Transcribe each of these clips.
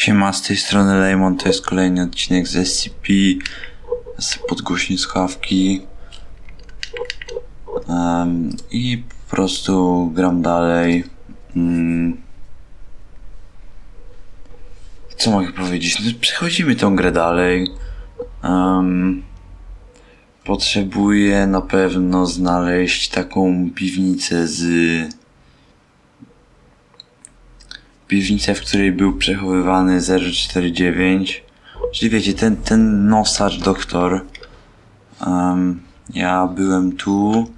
Siema, z tej strony Lejmon, to jest kolejny odcinek z SCP, podgłośni słuchawki Em, i po prostu gram dalej. Mm. Co mogę powiedzieć? No, przechodzimy tą grę dalej. Em, potrzebuję na pewno znaleźć taką piwnicę z piwnicę, w której był przechowywany 049. Czyli wiecie, ten, ten nosacz doktor. Em, ja byłem tu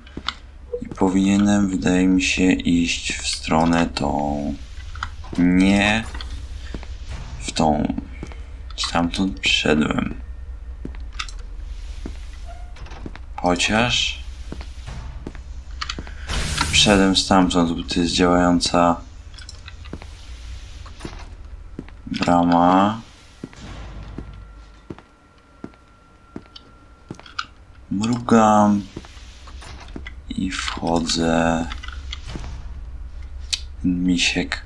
i powinienem, wydaje mi się, iść w stronę tą. Nie w tą. Stamtąd przyszedłem. Chociaż. Wszedłem stamtąd, bo to jest działająca brama. Mrugam i wchodzę. Misiek.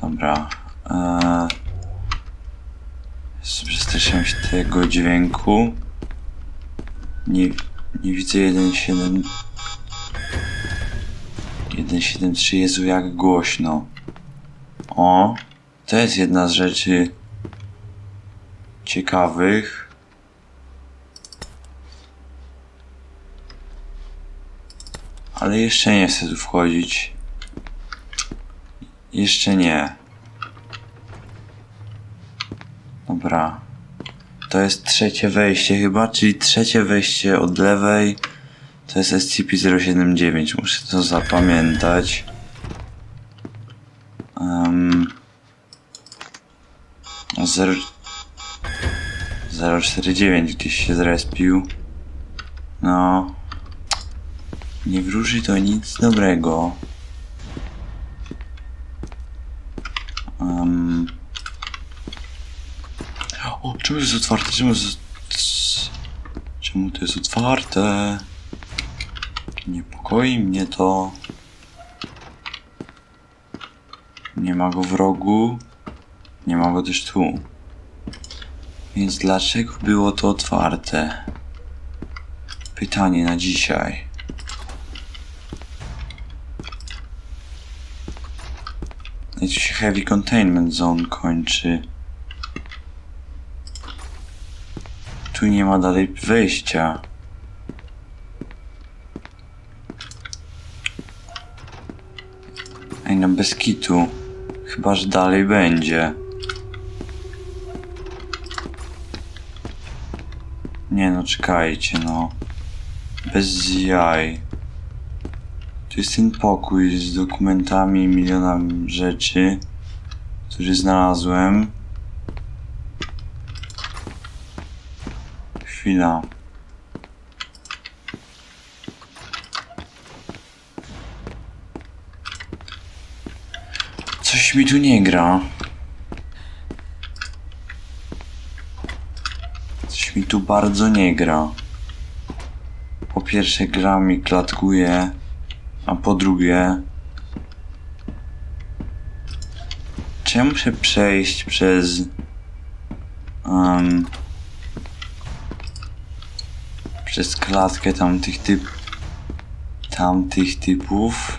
Dobra. Eee, tego dźwięku. Nie, nie widzę 1.7. 1.7.3 Jezu jak głośno. O, to jest jedna z rzeczy ciekawych. Ale jeszcze nie chcę tu wchodzić. Jeszcze nie. Dobra. To jest trzecie wejście chyba, czyli trzecie wejście od lewej. To jest SCP-079. Muszę to zapamiętać. Um, 0 049 gdzieś się zrespił. No. Nie wróży to nic dobrego. Um. O, czemu jest otwarte? Czemu jest... Czemu to jest otwarte? Niepokoi mnie to. Nie ma go w rogu. Nie ma go też tu. Więc dlaczego było to otwarte? Pytanie na dzisiaj. I tu się Heavy Containment Zone kończy. Tu nie ma dalej wejścia. Ej, no bez kitu. Chyba, że dalej będzie. Nie no, czekajcie no. Bez jaj. Tu jest ten pokój z dokumentami i milionami rzeczy, który znalazłem. Chwila. Coś mi tu nie gra. Coś mi tu bardzo nie gra. Po pierwsze gra mi klatkuje, a po drugie... Czy ja muszę przejść przez... em, przez klatkę tamtych typ... tamtych typów?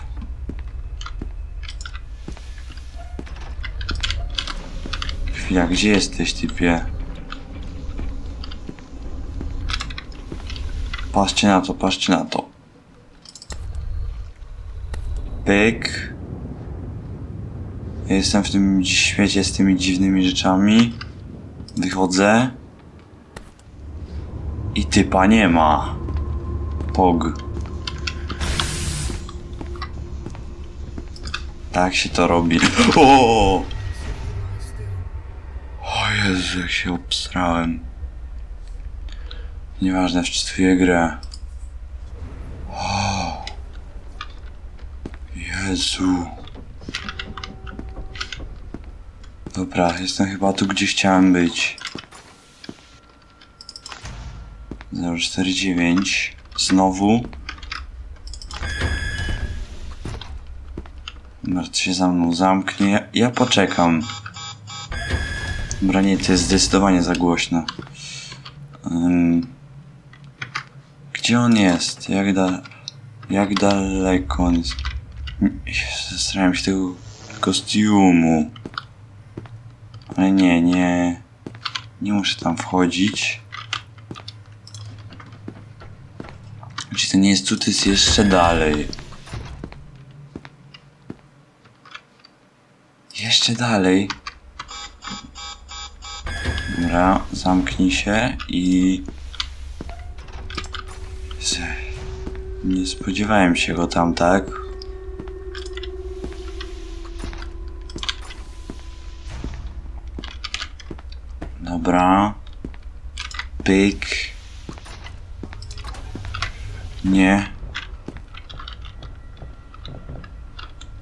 Chwila, gdzie jesteś, typie? Patrzcie na to, patrzcie na to. Pyk. Jestem w tym świecie z tymi dziwnymi rzeczami. Wychodzę. I typa nie ma. Pog. Tak się to robi. O! O Jezu, jak się obstrałem. Nieważne, wczytuję grę. O! Jezu. Dobra, jestem chyba tu, gdzie chciałem być. 049. Znowu. Numer się za mną zamknie. Ja, ja poczekam. Dobra, nie, to jest zdecydowanie za głośno. Ym, gdzie on jest? Jak, da, jak daleko on jest? Zastanawiam się tego kostiumu. Ale nie, nie. Nie muszę tam wchodzić. Czy to nie jest to jest jeszcze dalej. Jeszcze dalej. Dobra, zamknij się i... Nie spodziewałem się go tam, tak? Dobra. Pyk. Nie.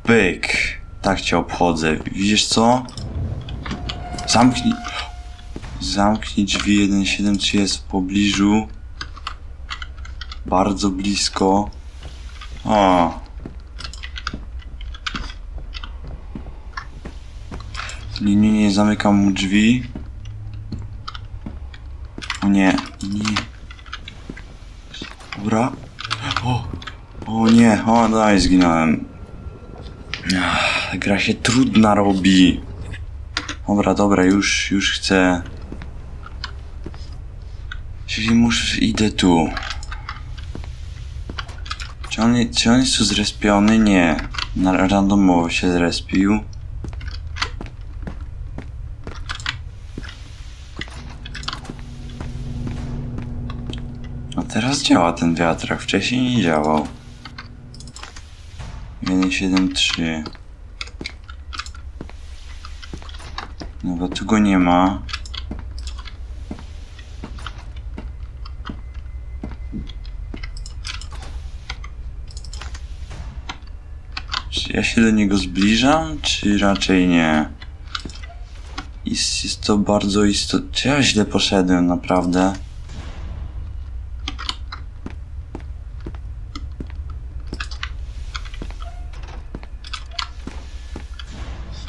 Pyk. Tak cię obchodzę. Widzisz co? Zamknij. Zamknij drzwi 173 jest w pobliżu. Bardzo blisko. Nie, nie, zamykam mu drzwi. O nie, nie. Dobra. O, o nie, o daj, zginąłem. Ach, Gra się trudna robi. Dobra, dobra, już, już chcę. Czyli muszę, idę tu. Czy on, czy on jest tu zrespiony? Nie. Na randomowo się zrespił. A teraz działa ten wiatrak, wcześniej nie działał. 173. No bo tu go nie ma. Czy ja się do niego zbliżam, czy raczej nie? Jest, jest to bardzo istotne. Czy ja źle poszedłem, naprawdę?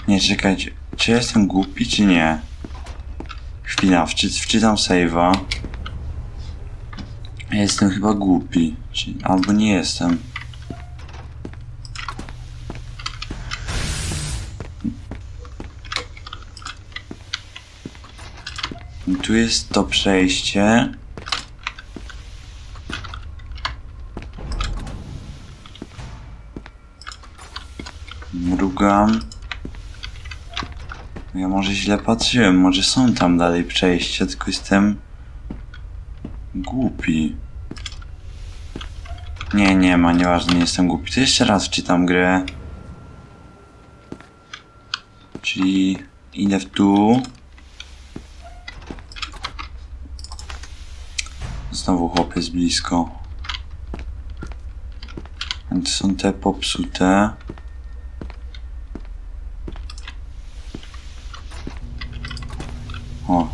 Nie, czekajcie. Czy ja jestem głupi, czy nie? Chwila, wczy, wczytam save'a. Ja jestem chyba głupi. Czy, albo nie jestem. Tu jest to przejście. Mrugam. Ja może źle patrzyłem, może są tam dalej przejścia, tylko jestem głupi. Nie, nie ma, nieważne, nie jestem głupi. To jeszcze raz wczytam grę. Czyli idę w dół. Znowu chłop jest blisko. To są te popsute. O.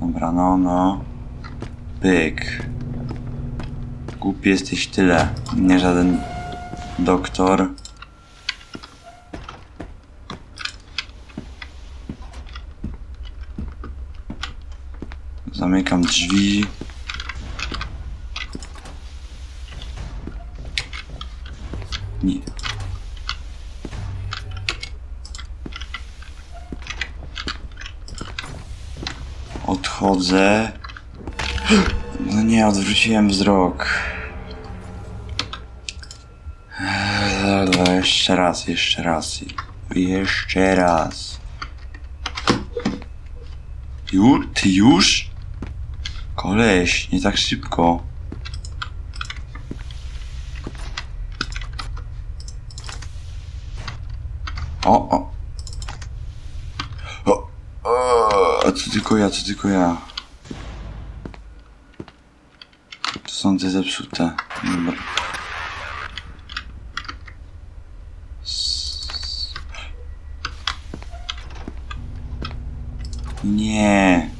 Dobra, no, no. Pyk. Głupi jesteś tyle. Nie żaden doktor. Zamykam drzwi. Nie. Odchodzę. No nie, odwróciłem wzrok. Eee, Jeszcze raz, jeszcze raz. Jeszcze raz. Ju, ty już? Koleś, nie tak szybko. O, o. O, o, to tylko ja, to tylko ja. To są te zepsute. Dobra. Nie.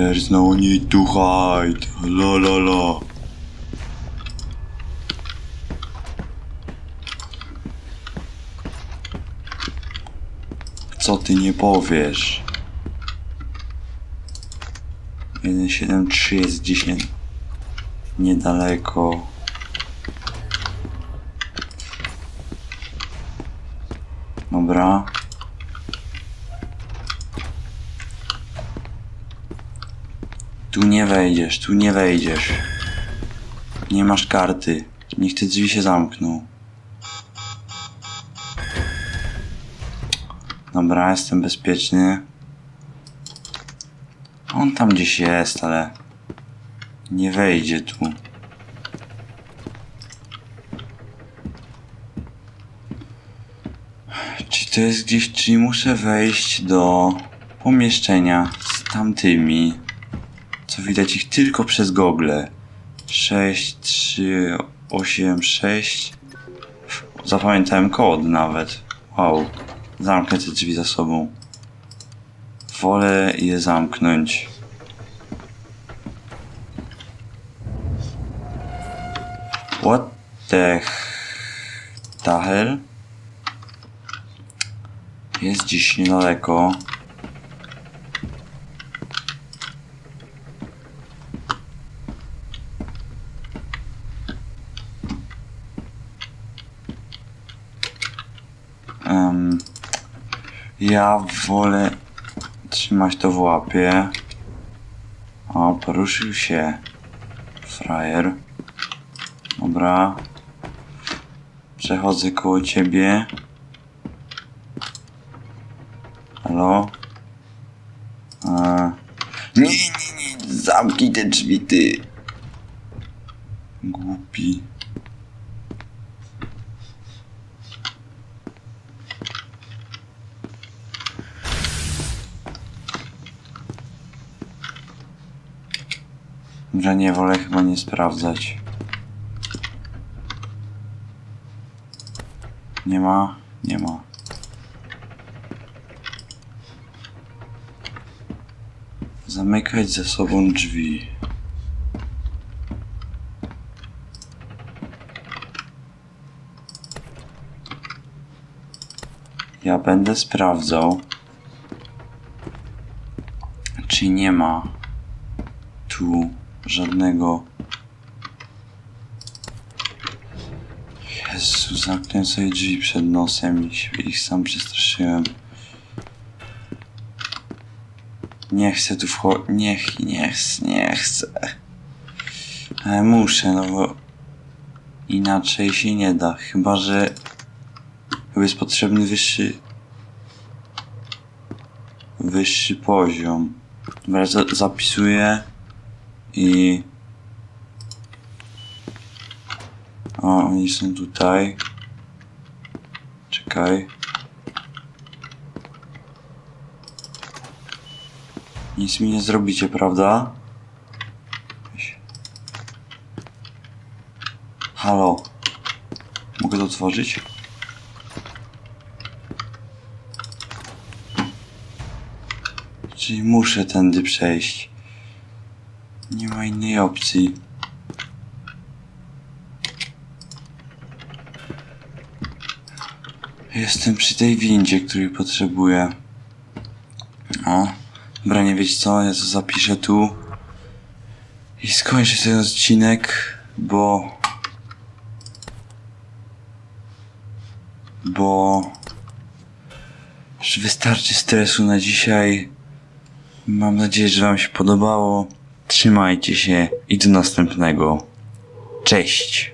There's no need to hide. La la la. Co ty nie powiesz? 173 jest nie, niedaleko. Dobra. Tu nie wejdziesz, tu nie wejdziesz. Nie masz karty. Niech te drzwi się zamkną. Dobra, jestem bezpieczny. On tam gdzieś jest, ale nie wejdzie tu. Czy to jest gdzieś, czyli muszę wejść do pomieszczenia z tamtymi, co widać ich tylko przez gogle. 6, 3, 8, 6. Zapamiętałem kod nawet. Wow. Zamknę te drzwi za sobą. Wolę je zamknąć. What the the hell? Jest gdzieś niedaleko. Ja wolę trzymać to w łapie. O, poruszył się. Frajer. Dobra. Przechodzę koło ciebie. Halo? E... Nie, nie, nie, zamknij te drzwi, ty. Głupi. Że nie wolę chyba nie sprawdzać. Nie ma? Nie ma. Zamykać za sobą drzwi. Ja będę sprawdzał, czy nie ma tu żadnego. Jezu, zamknąłem sobie drzwi przed nosem i ich sam przestraszyłem. Nie chcę tu wchodzić. Niech, nie chcę, nie chcę. Ale muszę, no bo inaczej się nie da. Chyba, że chyba jest potrzebny wyższy wyższy poziom. Dobra, za zapisuję i o, oni są tutaj. Czekaj. Nic mi nie zrobicie, prawda? Halo. Mogę to otworzyć? Czyli muszę tędy przejść. Ma innej opcji. Jestem przy tej windzie, której potrzebuję. O, dobra, nie wiecie co, ja to zapiszę tu. I skończę ten odcinek, bo... Bo... Już wystarczy stresu na dzisiaj. Mam nadzieję, że Wam się podobało. Trzymajcie się i do następnego. Cześć!